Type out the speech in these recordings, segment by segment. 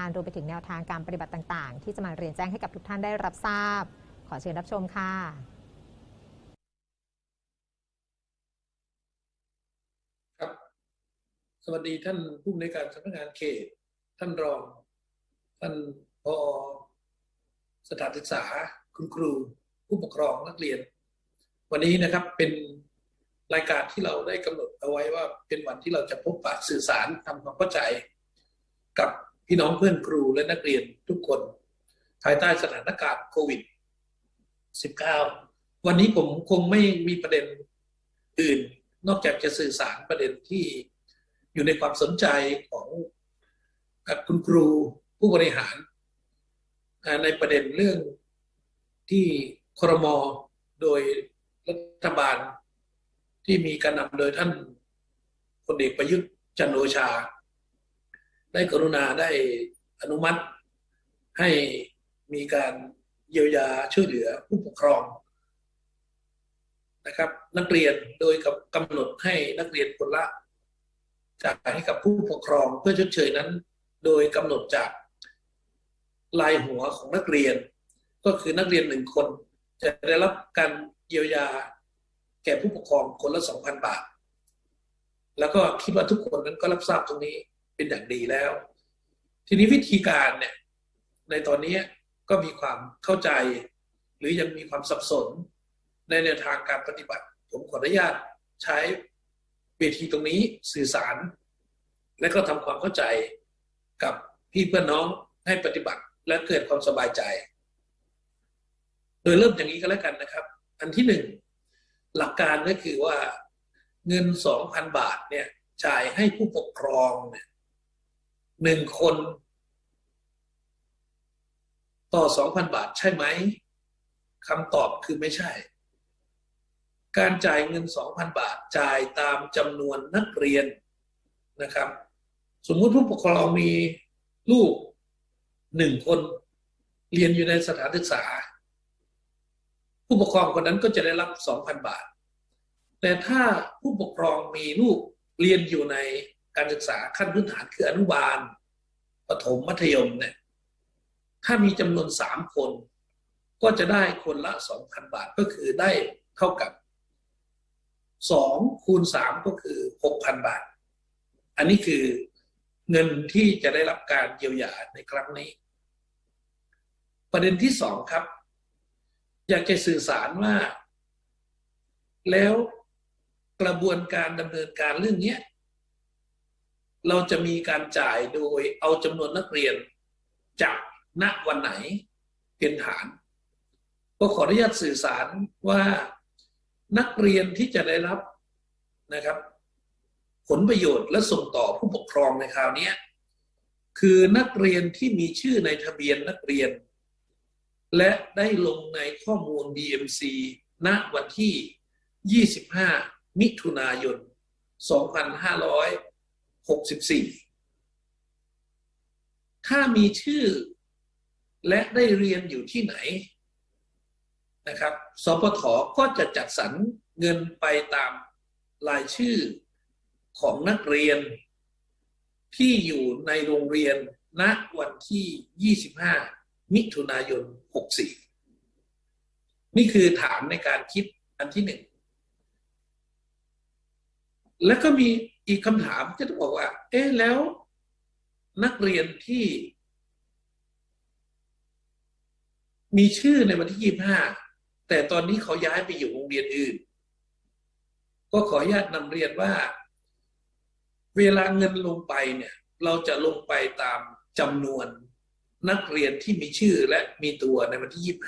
การรวมไปถึงแนวทางการปฏิบัติต่าง ๆ ที่จะมาเรียนแจ้งให้กับทุกท่านได้รับทราบ ขอเชิญรับชมค่ะครับ สวัสดีท่านผู้อำนวยการสำนักงานเขต ท่านรอง ท่านพอสถานศึกษา คุณครู ผู้ปกครองนักเรียน วันนี้นะครับเป็นรายการที่เราได้กำหนดเอาไว้ว่าเป็นวันที่เราจะพบปะสื่อสารทำความเข้าใจกับ พี่น้องเพื่อนครูและนักเรียนทุกคน ภายใต้สถานการณ์โควิด -19 วันนี้ผมคงไม่มีประเด็นอื่น นอกจากจะสื่อสารประเด็นที่อยู่ในความสนใจของคุณครูผู้บริหาร ในประเด็นเรื่องที่ครมโดยรัฐบาลที่มีการนำโดยท่านพลเอกประยุทธ์จันโอชา ได้กรุณาได้อนุมัติ ให้มีการเยียวยาช่วยเหลือผู้ปกครองนะครับ นักเรียนโดยกับกำหนดให้นักเรียนคนละจ่ายให้กับผู้ปกครองเพื่อชดเชยนั้น โดยกำหนดจากลายหัวของนักเรียน ก็คือนักเรียนหนึ่งคน จะได้รับการเยียวยาแก่ผู้ปกครองคนละสองพันบาท แล้วก็คิดว่าทุกคนนั้นก็รับทราบตรงนี้ เป็นอย่างดีแล้ว ทีนี้วิธีการเนี่ยในตอนนี้ก็มีความเข้าใจ หรือยังมีความสับสนในแนวทางการปฏิบัติ ผมขออนุญาตใช้เวทีตรงนี้สื่อสาร และก็ทำความเข้าใจกับพี่เพื่อนน้องให้ปฏิบัติและเกิดความสบายใจ โดยเริ่มอย่างนี้ก็แล้วกันนะครับ อันที่หนึ่งหลักการก็คือว่าเงินสองพันบาทเนี่ยจ่ายให้ผู้ปกครองเนี่ย หนึ่งคน ต่อสองพันบาทใช่ไหมคำตอบคือไม่ใช่ การจ่ายเงินสองพันบาทจ่ายตามจำนวนนักเรียนนะครับ สมมุติผู้ปกครองมีลูกหนึ่งคนเรียนอยู่ในสถานศึกษา ผู้ปกครองคนนั้นก็จะได้รับสองพันบาท แต่ถ้าผู้ปกครองมีลูกเรียนอยู่ใน การศึกษาขั้นพื้นฐานคืออนุบาลประถมมัธยมเนี่ยถ้ามีจำนวนสามคน ก็จะได้คนละสองพันบาทก็คือได้เท่ากับสองคูณสามก็คือหกพันบาท อันนี้คือเงินที่จะได้รับการเยียวยาในครั้งนี้ ประเด็นที่สองครับ อยากจะสื่อสารว่า แล้วกระบวนการดำเนินการเรื่องนี้ เราจะมีการจ่ายโดยเอาจำนวนนักเรียนจากณวันไหนเป็นฐาน ก็ขออนุญาตสื่อสารว่านักเรียนที่จะได้รับนะครับ ผลประโยชน์และส่งต่อผู้ปกครองในคราวนี้คือนักเรียนที่มีชื่อในทะเบียนนักเรียน และได้ลงในข้อมูล BMC ณวันที่ 25 มิถุนายน 64 ถ้ามีชื่อและได้เรียนอยู่ที่ไหนนะครับสปทก็จะจัดสรรเงินไปตามรายชื่อของนักเรียนที่อยู่ในโรงเรียนณวันที่ 25 มิถุนายน 64 นี่คือฐานในการคิดอันที่หนึ่ง แล้วก็มี อีกคำถามที่ต้องบอกว่า เอ๊ะแล้ว นักเรียนที่ มีชื่อในวันที่25แต่ตอนนี้เขาย้ายไปอยู่โรงเรียนอื่น ก็ขออนุญาตนำเรียนว่า เวลาเงินลงไปเนี่ย เราจะลงไปตามจำนวนนักเรียนที่มีชื่อและมีตัวในวันที่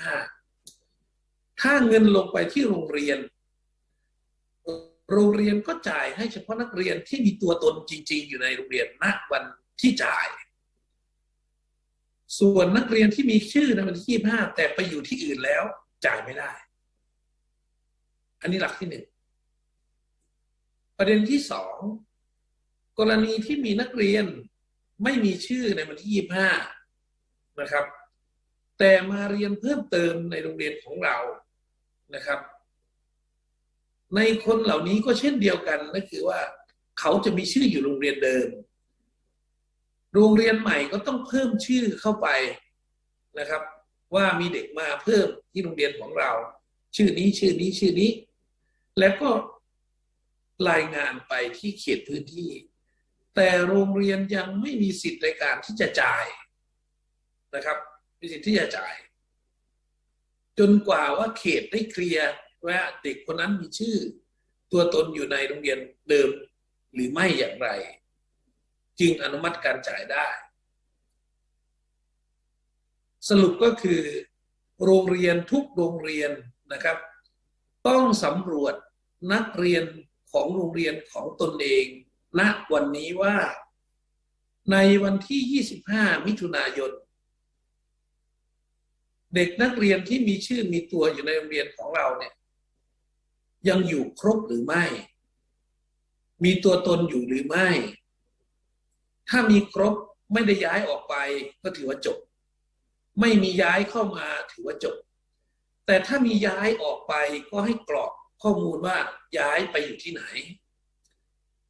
25ถ้าเงินลงไปที่โรงเรียน โรงเรียนก็จ่ายให้เฉพาะนักเรียนที่มีตัวตนจริง ๆ อยู่ในโรงเรียนณวันที่จ่าย ส่วนนักเรียนที่มีชื่อในวันที่25แต่ไปอยู่ที่อื่นแล้ว จ่ายไม่ได้ อันนี้หลักที่หนึ่งประเด็นที่สองกรณีที่มีนักเรียนไม่มีชื่อในวันที่25นะครับ แต่มาเรียนเพิ่มเติมในโรงเรียนของเรานะครับ ในคนเหล่านี้ก็เช่นเดียวกันก็คือว่า เขาจะมีชื่ออยู่โรงเรียนเดิม โรงเรียนใหม่ก็ต้องเพิ่มชื่อเข้าไปนะครับ ว่ามีเด็กมาเพิ่มที่โรงเรียนของเรา ชื่อนี้ชื่อนี้ชื่อนี้ แล้วก็รายงานไปที่เขตพื้นที่ แต่โรงเรียนยังไม่มีสิทธิ์ในการที่จะจ่ายนะครับมีสิทธิ์ที่จะจ่าย จนกว่าว่าเขตได้เคลียร์ ว่าเด็กคนนั้นมีชื่อ ตัวตนอยู่ในโรงเรียนเดิมหรือไม่อย่างไร จึงอนุมัติการจ่ายได้ สรุปก็คือ โรงเรียนทุกโรงเรียนนะครับ ต้องสำรวจนักเรียนของโรงเรียนของตนเองณวันนี้ว่าในวันที่ 25 มิถุนายน เด็กนักเรียนที่มีชื่อมีตัวอยู่ในโรงเรียนของเราเนี่ย ยังอยู่ครบหรือไม่ มีตัวตนอยู่หรือไม่ ถ้ามีครบไม่ได้ย้ายออกไปก็ถือว่าจบ ไม่มีย้ายเข้ามาถือว่าจบ แต่ถ้ามีย้ายออกไปก็ให้กรอกข้อมูลว่าย้ายไปอยู่ที่ไหน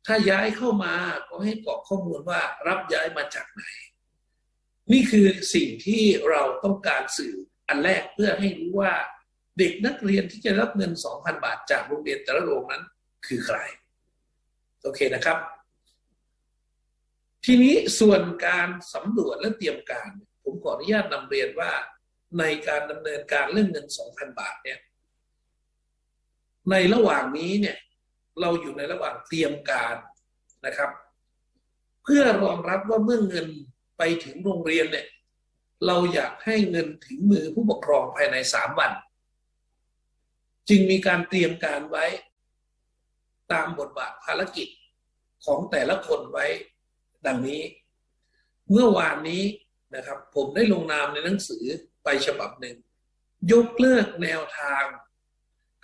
ถ้าย้ายเข้ามาก็ให้กรอกข้อมูลว่ารับย้ายมาจากไหน นี่คือสิ่งที่เราต้องการสื่ออันแรกเพื่อให้รู้ว่า เด็กนักเรียนที่จะรับเงิน 2,000 บาทจากโรงเรียนแต่ละโรงนั้นคือใคร โอเคนะครับ ทีนี้ส่วนการสำรวจและเตรียมการ ผมขออนุญาตนำเรียนว่า ในการดำเนินการเรื่องเงิน 2,000 บาทเนี่ย ในระหว่างนี้เนี่ย เราอยู่ในระหว่างเตรียมการนะครับ เพื่อรองรับว่าเมื่อเงินไปถึงโรงเรียนเนี่ย เราอยากให้เงินถึงมือผู้ปกครองภายในสามวัน จึงมีการเตรียมการไว้ ตามบทบาทภารกิจของแต่ละคนไว้ดังนี้ เมื่อวานนี้นะครับ ผมได้ลงนามในหนังสือไปฉบับหนึ่ง ยกเลิกแนวทาง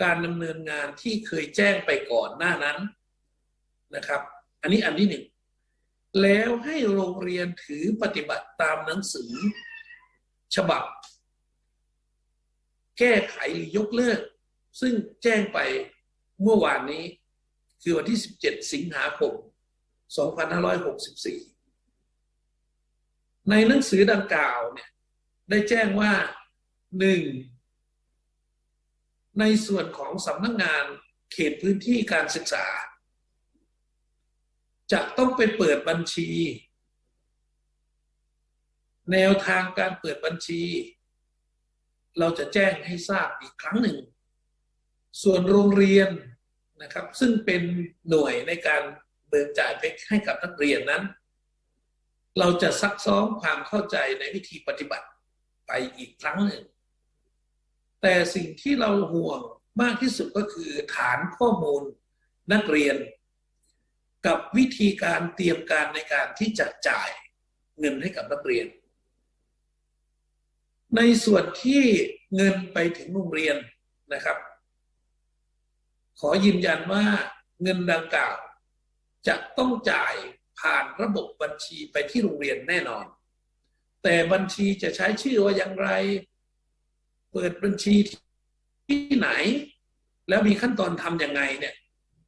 การดำเนินงานที่เคยแจ้งไปก่อนหน้านั้นนะครับ อันนี้อันที่หนึ่งแล้วให้โรงเรียนถือปฏิบัติตามหนังสือ ฉบับ แก้ไขหรือยกเลิก ซึ่งแจ้งไปเมื่อวานนี้คือวันที่ 17 สิงหาคม 2564 ในหนังสือดังกล่าวเนี่ยได้แจ้งว่าหนึ่งในส่วนของสำนักงงานเขตพื้นที่การศึกษา จะต้องไปเปิดบัญชี แนวทางการเปิดบัญชี เราจะแจ้งให้ทราบอีกครั้งหนึ่ง ส่วนโรงเรียนนะครับ ซึ่งเป็นหน่วยในการเบิกจ่ายไปให้กับนักเรียนนั้น เราจะซักซ้อมความเข้าใจในวิธีปฏิบัติไปอีกครั้งหนึ่ง แต่สิ่งที่เราห่วงมากที่สุดก็คือฐานข้อมูลนักเรียน กับวิธีการเตรียมการในการที่จะจ่ายเงินให้กับนักเรียน ในส่วนที่เงินไปถึงโรงเรียนนะครับ อยืนยันว่าเงินดังกล่าว จะต้องจ่ายผ่านระบบบัญชีไปที่โรงเรียนแน่นอน แต่บัญชีจะใช้ชื่อว่าอย่างไร เปิดบัญชีที่ไหน แล้วมีขั้นตอนทำยังไงเนี่ย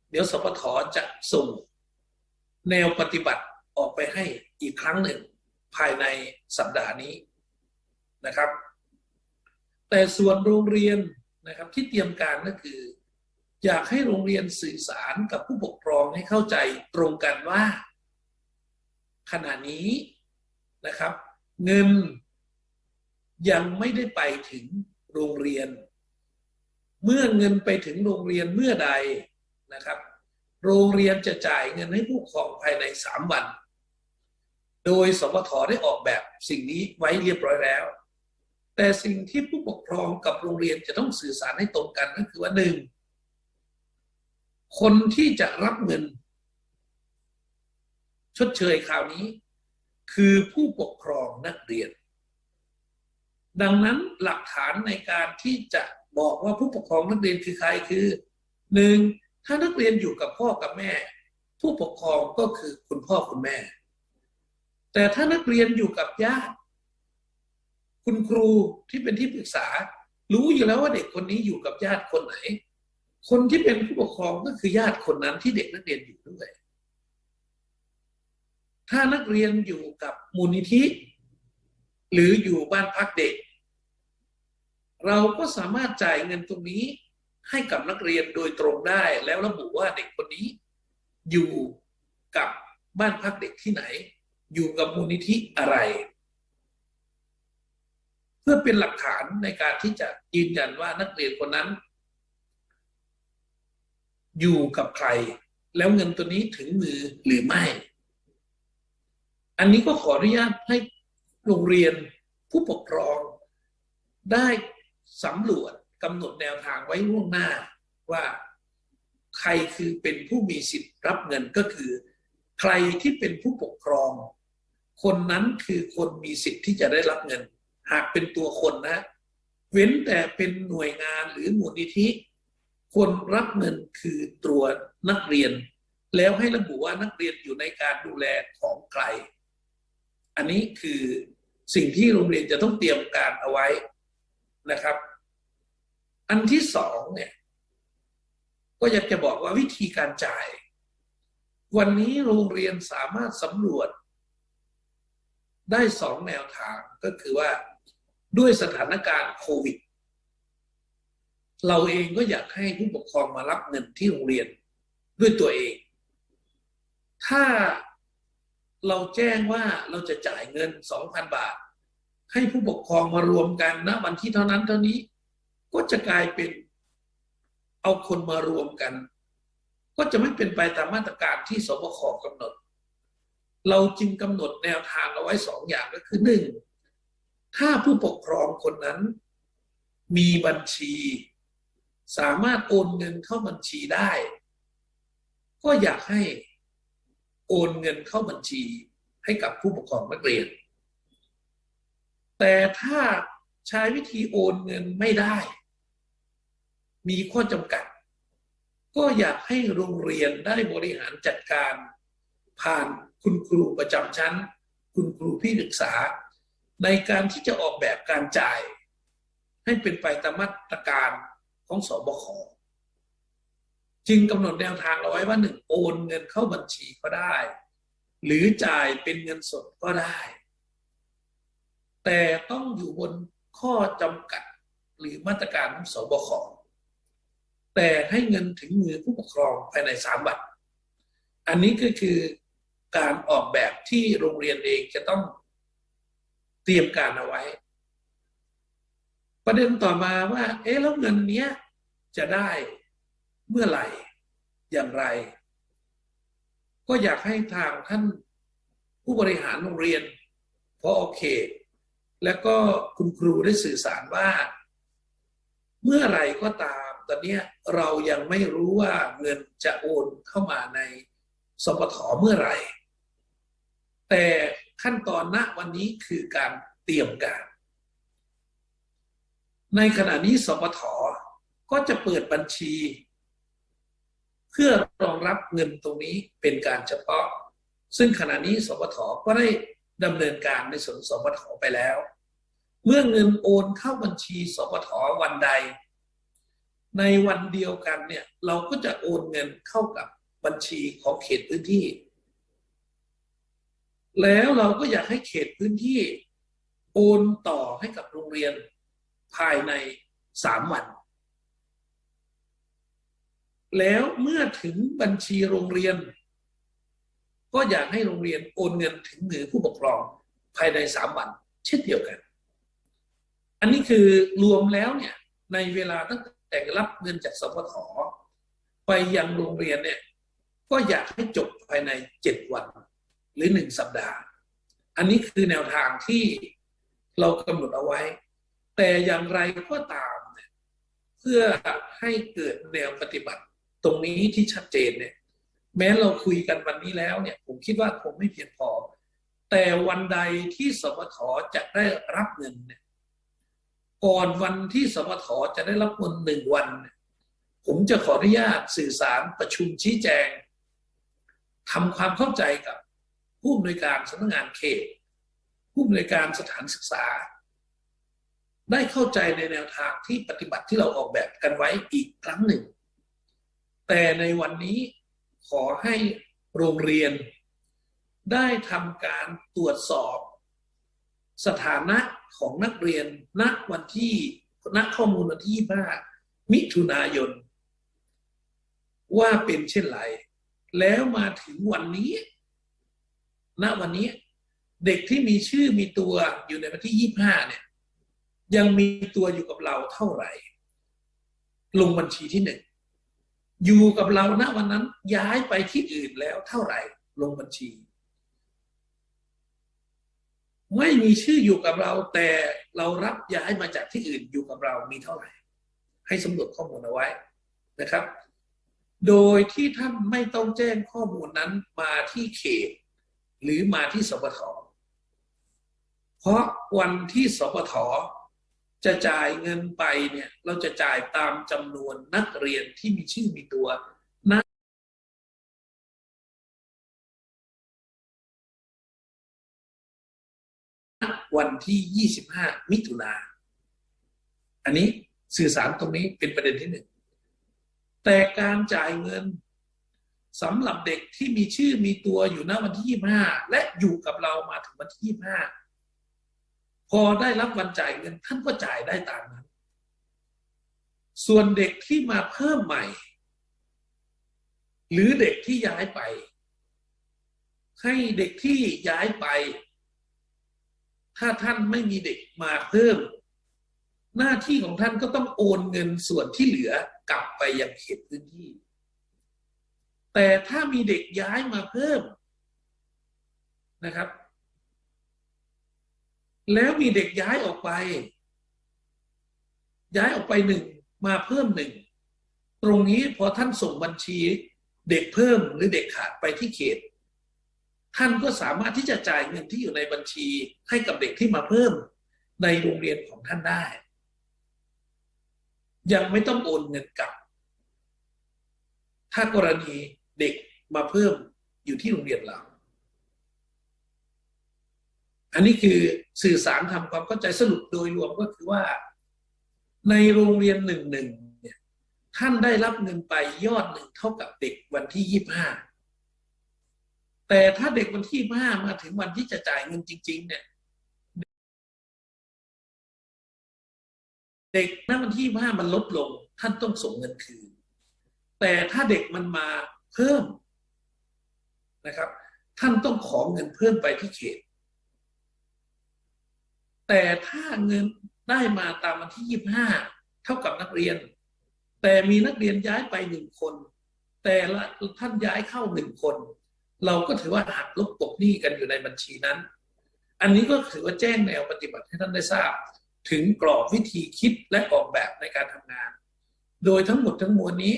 เดี๋ยวสปทจะส่งแนวปฏิบัติออกไปให้อีกครั้งหนึ่ง ภายในสัปดาห์นี้นะครับ แต่ส่วนโรงเรียนนะครับที่เตรียมการก็คือ อยากให้โรงเรียนสื่อสารกับผู้ปกครองให้เข้าใจตรงกันว่า ขณะนี้นะครับ เงินยังไม่ได้ไปถึงโรงเรียน เมื่อเงินไปถึงโรงเรียนเมื่อใดนะครับ โรงเรียนจะจ่ายเงินให้ผู้ปกครองภายในสามวัน โดยสปทได้ออกแบบสิ่งนี้ไว้เรียบร้อยแล้ว แต่สิ่งที่ผู้ปกครองกับโรงเรียนจะต้องสื่อสารให้ตรงกันก็คือว่าหนึ่ง คนที่จะรับเงิน ชดเชยคราวนี้ คือผู้ปกครองนักเรียน ดังนั้นหลักฐานในการที่จะบอกว่าผู้ปกครองนักเรียนคือใครคือหนึ่งถ้านักเรียนอยู่กับพ่อกับแม่ ผู้ปกครองก็คือคุณพ่อคุณแม่ แต่ถ้านักเรียนอยู่กับญาติคุณครูที่เป็นที่ปรึกษา รู้อยู่แล้วว่าเด็กคนนี้อยู่กับญาติคนไหน คนที่เป็นผู้ปกครองก็คือญาติคนนั้นที่เด็กนักเรียนอยู่ด้วยถ้านักเรียนอยู่กับมูลนิธิ หรืออยู่บ้านพักเด็ก เราก็สามารถจ่ายเงินตรงนี้ให้กับนักเรียนโดยตรงได้ แล้วระบุว่าเด็กคนนี้อยู่กับบ้านพักเด็กที่ไหน อยู่กับมูลนิธิอะไร เพื่อเป็นหลักฐานในการที่จะยืนยันว่านักเรียนคนนั้น อยู่กับใคร แล้วเงินตัวนี้ถึงมือหรือไม่ อันนี้ก็ขออนุญาตให้โรงเรียนผู้ปกครองได้สำรวจกำหนดแนวทางไว้ล่วงหน้าว่าใครคือเป็นผู้มีสิทธิ์รับเงินก็คือ ใครที่เป็นผู้ปกครอง คนนั้นคือคนมีสิทธิ์ที่จะได้รับเงิน หากเป็นตัวคนนะ เว้นแต่เป็นหน่วยงานหรือมูลนิธิ คนรับเงินคือตัวนักเรียน แล้วให้ระบุว่านักเรียนอยู่ในการดูแลของใคร อันนี้คือสิ่งที่โรงเรียนจะต้องเตรียมการเอาไว้นะครับ อันที่สองเนี่ย ก็อยากจะบอกว่าวิธีการจ่าย วันนี้โรงเรียนสามารถสำรวจ ได้สองแนวทางก็คือว่าด้วยสถานการณ์โควิด เราเองก็อยากให้ผู้ปกครองมารับเงินที่โรงเรียนด้วยตัวเอง ถ้าเราแจ้งว่าเราจะจ่ายเงินสองพันบาท ให้ผู้ปกครองมารวมกันนะวันที่เท่านั้นเท่านี้ ก็จะกลายเป็นเอาคนมารวมกัน ก็จะไม่เป็นไปตามมาตรการที่สบคกำหนด เราจึงกำหนดแนวทางเอาไว้สองอย่างก็คือหนึ่งถ้าผู้ปกครองคนนั้น มีบัญชี สามารถโอนเงินเข้าบัญชีได้ ก็อยากให้โอนเงินเข้าบัญชีให้กับผู้ปกครองนักเรียน แต่ถ้าใช้วิธีโอนเงินไม่ได้ มีข้อจำกัด ก็อยากให้โรงเรียนได้บริหารจัดการ ผ่านคุณครูประจำชั้น คุณครูพี่ศึกษา ในการที่จะออกแบบการจ่าย ให้เป็นไปตามมาตรการ ของสบคจึงกำหนดแนวทางเอาไว้ว่าหนึ่งโอนเงินเข้าบัญชีก็ได้ หรือจ่ายเป็นเงินสดก็ได้ แต่ต้องอยู่บนข้อจำกัดหรือมาตรการของสบคแต่ให้เงินถึงมือผู้ปกครองภายในสามวัน อันนี้ก็คือการออกแบบที่โรงเรียนเองจะต้องเตรียมการเอาไว้ ประเด็นต่อมาว่า เอ๊ะแล้วเงินเนี้ยจะได้เมื่อไหร่อย่างไร ก็อยากให้ทางท่านผู้บริหารโรงเรียนพอโอเค แล้วก็คุณครูได้สื่อสารว่า เมื่อไหร่ก็ตาม ตอนนี้เรายังไม่รู้ว่าเงินจะโอนเข้ามาในสปทเมื่อไหร่ แต่ขั้นตอนณวันนี้คือการเตรียมการ ในขณะนี้สปทก็จะเปิดบัญชี เพื่อรองรับเงินตรงนี้เป็นการเฉพาะ ซึ่งขณะนี้สปทก็ได้ดำเนินการในส่วนสปทไปแล้ว เมื่อเงินโอนเข้าบัญชีสปทวันใด ในวันเดียวกันเนี่ยเราก็จะโอนเงินเข้ากับบัญชีของเขตพื้นที่ แล้วเราก็อยากให้เขตพื้นที่ โอนต่อให้กับโรงเรียน ภายในสามวัน แล้วเมื่อถึงบัญชีโรงเรียน ก็อยากให้โรงเรียนโอนเงินถึงมือผู้ปกครองภายในสามวัน เช่นเดียวกัน อันนี้คือรวมแล้วเนี่ยในเวลาตั้งแต่รับเงินจากสพทไปยังโรงเรียนเนี่ยก็อยากให้จบภายในเจ็ดวัน หรือหนึ่งสัปดาห์ อันนี้คือแนวทางที่เรากำหนดเอาไว้ แต่อย่างไรก็ตามเนี่ยเพื่อให้เกิดแนวปฏิบัติ ตรงนี้ที่ชัดเจนเนี่ย แม้เราคุยกันวันนี้แล้วเนี่ย ผมคิดว่าคงไม่เพียงพอ แต่วันใดที่สปทจะได้รับเงินเนี่ยก่อนวันที่สปทจะได้รับเงินหนึ่งวัน ผมจะขออนุญาตสื่อสารประชุมชี้แจงทำความเข้าใจกับผู้อำนวยการสำนักงานเขต ผู้อำนวยการสถานศึกษา ได้เข้าใจในแนวทางที่ปฏิบัติที่เราออกแบบกันไว้อีกครั้งหนึ่ง แต่ในวันนี้ขอให้โรงเรียนได้ทำการตรวจสอบ สถานะของนักเรียนณวันที่ณข้อมูลวันที่25มิถุนายน ว่าเป็นเช่นไร แล้วมาถึงวันนี้ ณวันนี้เด็กที่มีชื่อมีตัวอยู่ในวันที่ 25 เนี่ย ยังมีตัวอยู่กับเราเท่าไหร่ ลงบัญชีที่หนึ่งอยู่กับเราณวันนั้นย้ายไปที่อื่นแล้วเท่าไหร่ ลงบัญชี ไม่มีชื่ออยู่กับเรา แต่เรารับย้ายมาจากที่อื่นอยู่กับเรามีเท่าไหร่ ให้สำรวจข้อมูลเอาไว้นะครับ โดยที่ท่านไม่ต้องแจ้งข้อมูลนั้นมาที่เขต หรือมาที่สปทเพราะวันที่สปท จะจ่ายเงินไปเนี่ยเราจะจ่ายตามจำนวนนักเรียนที่มีชื่อมีตัวณวันที่ 25 มิถุนาอันนี้สื่อสารตรงนี้เป็นประเด็นที่หนึ่งแต่การจ่ายเงินสำหรับเด็กที่มีชื่อมีตัวอยู่ณวันที่ 25 และอยู่กับเรามาถึงวันที่ 25 อได้รับวันจ่ายเงินท่านก็จ่ายได้ตามนั้น ส่วนเด็กที่มาเพิ่มใหม่ หรือเด็กที่ย้ายไป ให้เด็กที่ย้ายไป ถ้าท่านไม่มีเด็กมาเพิ่ม หน้าที่ของท่านก็ต้องโอนเงินส่วนที่เหลือกลับไปยังเขตพื้นที่ แต่ถ้ามีเด็กย้ายมาเพิ่มนะครับ แล้วมีเด็กย้ายออกไป ย้ายออกไปหนึ่งมาเพิ่มหนึ่งตรงนี้พอท่านส่งบัญชีเด็กเพิ่มหรือเด็กขาดไปที่เขต ท่านก็สามารถที่จะจ่ายเงินที่อยู่ในบัญชีให้กับเด็กที่มาเพิ่มในโรงเรียนของท่านได้ ยังไม่ต้องโอนเงินกลับ ถ้ากรณีเด็กมาเพิ่มอยู่ที่โรงเรียนเรา อันนี้คือสื่อสารทำความเข้าใจสรุปโดยรวมก็คือว่า ในโรงเรียนหนึ่งหนึ่งเนี่ยท่านได้รับเงินไปยอดหนึ่งเท่ากับเด็กวันที่ยี่ห้าแต่ถ้าเด็กวันที่ห้ามาถึงวันที่จะจ่ายเงินจริง ๆ เนี่ย เด็กณวันที่ห้ามันลดลง ท่านต้องส่งเงินคืน แต่ถ้าเด็กมันมาเพิ่มนะครับ ท่านต้องขอเงินเพิ่มไปที่เขต แต่ถ้าเงินได้มาตามวันที่ยี่ห้าเท่ากับนักเรียน แต่มีนักเรียนย้ายไปหนึ่งคน แต่ละท่านย้ายเข้าหนึ่งคน เราก็ถือว่าหักลบกบหนี้กันอยู่ในบัญชีนั้น อันนี้ก็ถือว่าแจ้งแนวปฏิบัติให้ท่านได้ทราบ ถึงกรอบวิธีคิดและออกแบบในการทำงาน โดยทั้งหมดทั้งมวลนี้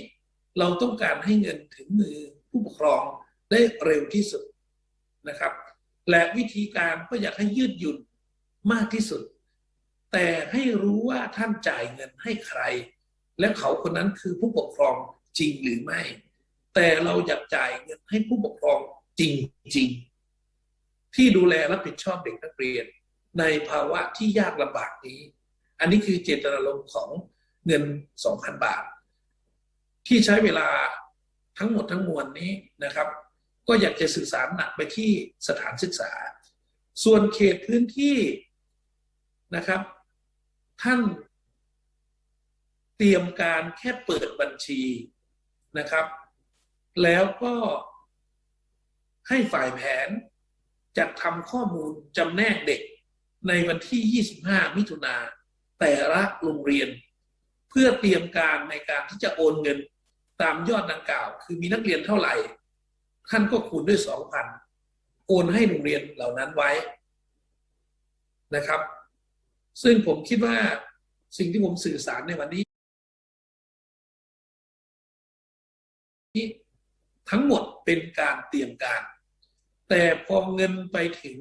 เราต้องการให้เงินถึงมือผู้ปกครองได้เร็วที่สุดนะครับ และวิธีการก็อยากให้ยืดหยุ่น มากที่สุด แต่ให้รู้ว่าท่านจ่ายเงินให้ใคร และเขาคนนั้นคือผู้ปกครองจริงหรือไม่ แต่เราอยากจ่ายเงินให้ผู้ปกครองจริง ๆ ที่ดูแลรับผิดชอบเด็กนักเรียน ในภาวะที่ยากลำบากนี้ อันนี้คือเจตนารมณ์ของเงิน 2,000 บาท ที่ใช้เวลาทั้งหมดทั้งมวลนี้นะครับ ก็อยากจะสื่อสารหนักไปที่สถานศึกษา ส่วนเขตพื้นที่ นะครับ ท่านเตรียมการแค่เปิดบัญชีนะครับ แล้วก็ให้ฝ่ายแผนจัดทำข้อมูลจำแนกเด็กในวันที่ 25 มิถุนาแต่ละโรงเรียน เพื่อเตรียมการในการที่จะโอนเงินตามยอดดังกล่าว คือมีนักเรียนเท่าไหร่ ท่านก็คูณด้วย 2,000 โอนให้โรงเรียนเหล่านั้นไว้นะครับ ซึ่งผมคิดว่าสิ่งที่ผมสื่อสารในวันนี้ ทั้งหมดเป็นการเตรียมการ แต่พอเงินไปถึง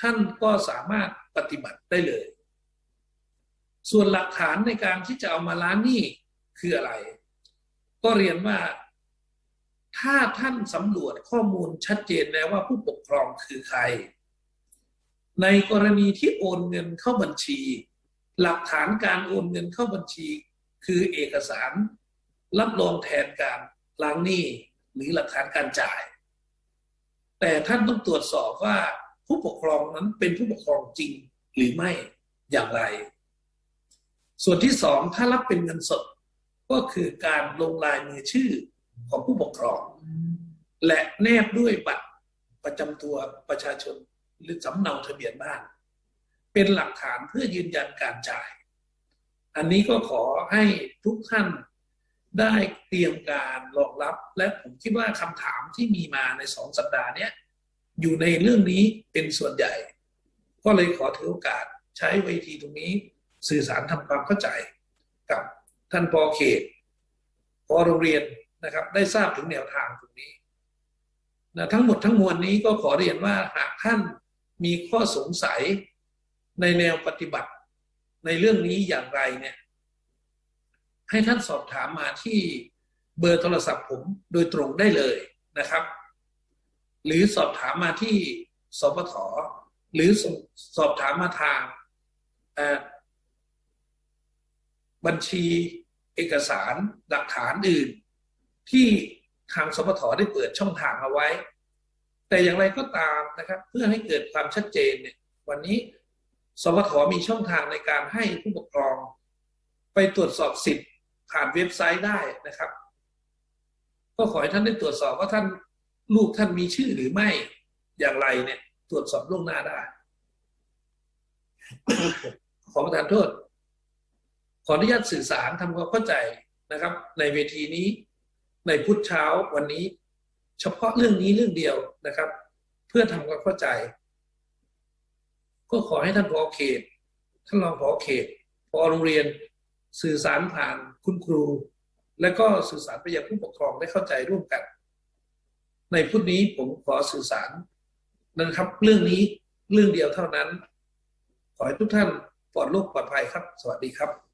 ท่านก็สามารถปฏิบัติได้เลย ส่วนหลักฐานในการที่จะเอามาล้างหนี้คืออะไร ก็เรียนว่าถ้าท่านสำรวจข้อมูลชัดเจนแล้วว่าผู้ปกครองคือใคร ในกรณีที่โอนเงินเข้าบัญชี หลักฐานการโอนเงินเข้าบัญชี คือเอกสาร รับรองแทนการล้างหนี้หรือหลักฐานการจ่าย แต่ท่านต้องตรวจสอบว่าผู้ปกครองนั้นเป็นผู้ปกครองจริงหรือไม่อย่างไร ส่วนที่สองถ้ารับเป็นเงินสดก็คือการลงลายมือชื่อของผู้ปกครอง และแนบด้วยบัตรประจำตัวประชาชน หรือสำเนาทะเบียนบ้าน เป็นหลักฐานเพื่อยืนยันการจ่าย อันนี้ก็ขอให้ทุกท่านได้เตรียมการรองรับ และผมคิดว่าคำถามที่มีมาในสองสัปดาห์นี้อยู่ในเรื่องนี้เป็นส่วนใหญ่ ก็เลยขอถือโอกาสใช้เวทีตรงนี้สื่อสารทำความเข้าใจกับท่านปอเขตพอโรงเรียนนะครับ ได้ทราบถึงแนวทางตรงนี้นะทั้งหมดทั้งมวลนี้ก็ขอเรียนว่าหากท่าน มีข้อสงสัยในแนวปฏิบัติ ในเรื่องนี้อย่างไรเนี่ย ให้ท่านสอบถามมาที่เบอร์โทรศัพท์ผมโดยตรงได้เลยนะครับ หรือสอบถามมาที่สปทหรือสสอบถามมาทางบัญชีเอกสารหลักฐานอื่น ที่ทางสปทได้เปิดช่องทางเอาไว้ แต่อย่างไรก็ตามนะครับ เพื่อให้เกิดความชัดเจนเนี่ยวันนี้สปทมีช่องทางในการให้ผู้ปกครอง ไปตรวจสอบสิทธิ์ผ่านเว็บไซต์ได้นะครับ ก็ขอให้ท่านได้ตรวจสอบว่าท่านลูกท่านมีชื่อหรือไม่อย่างไรเนี่ย ตรวจสอบล่วงหน้าได้ ขอประทานโทษ ขออนุญาตสื่อสารทำความเข้าใจนะครับ ในเวทีนี้ในพุธเช้าวันนี้ เฉพาะเรื่องนี้เรื่องเดียวนะครับ เพื่อทำความเข้าใจ ก็ขอให้ท่านผอเขตท่านรองผอเขตผอโรงเรียนสื่อสารผ่านคุณครู และก็สื่อสารไปยังผู้ปกครองได้เข้าใจร่วมกัน ในพุธนี้ผมขอสื่อสารนะครับ เรื่องนี้เรื่องเดียวเท่านั้น ขอให้ทุกท่านปลอดโรคปลอดภัยครับ สวัสดีครับ